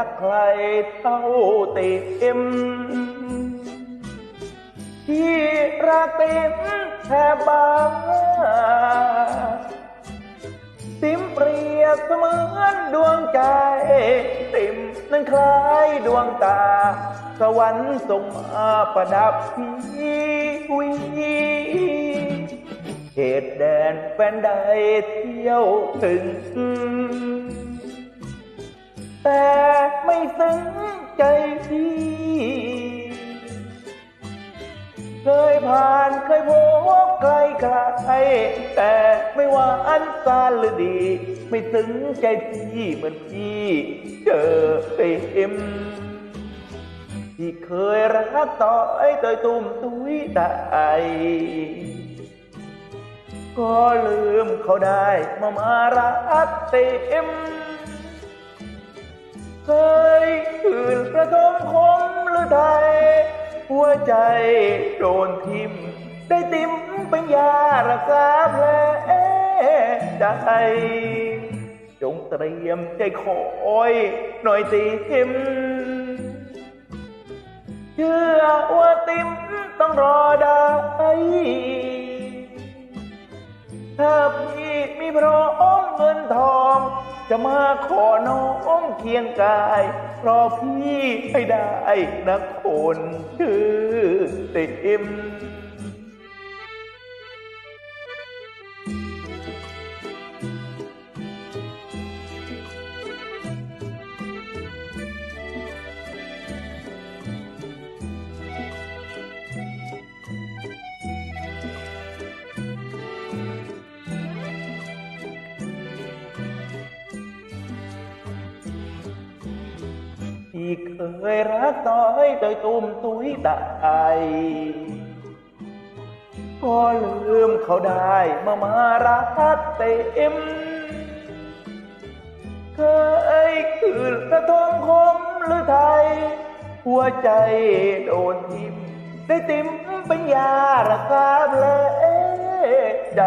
รักใครเท่าติมที่รักติมแทบบ้าติมเปรียบเสมือนดวงใจ ติมนั้นคล้ายดวงตา สวรรค์ส่งมาประดับชีวิเขตแดนแฟนใดเที่ยวถึงแต่ เคยผ่านเคยพบใครใครแต่ไม่ว่าอันซาหรือดี ไม่ซึ้งใจพี่เหมือนพี่เจอเต็มที่เคยรักต่อไอ้เตยตุ่มตุ้ยได้ก็ลืมเขาได้มามารักเต็มเคยคืนประทมคมหรือไทย หัวใจโดนทิม ได้ติมเป็นยารักษาแผลใจจงเตรียมใจคอยหน่อยติม เชื่อว่าติมต้องรอได้ถ้าพี่มีพร้อมเงินทอง จะมาขอน้องเคียงกาย รอพี่ให้ได้นะคนชื่อติม ที่เคยรักต่อยโดยตุ่มตุ้ยตายก็ลืมเขาได้มามารักเต็มเคยคืนกระทมคมหรือไทย หัวใจโดนทิมได้ติมเป็นยารักษาแผลใจ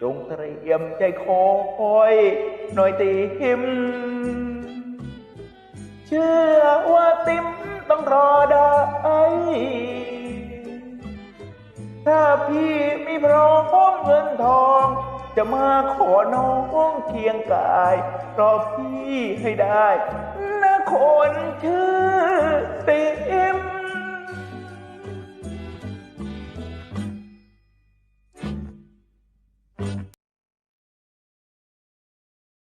จงเตรียมใจคอยหน่อยติม เชื่อว่าติมต้องรอได้ ถ้าพี่มีพร้อมเงินทอง จะมาขอน้องเคียงกาย รอพี่ให้ได้นะคน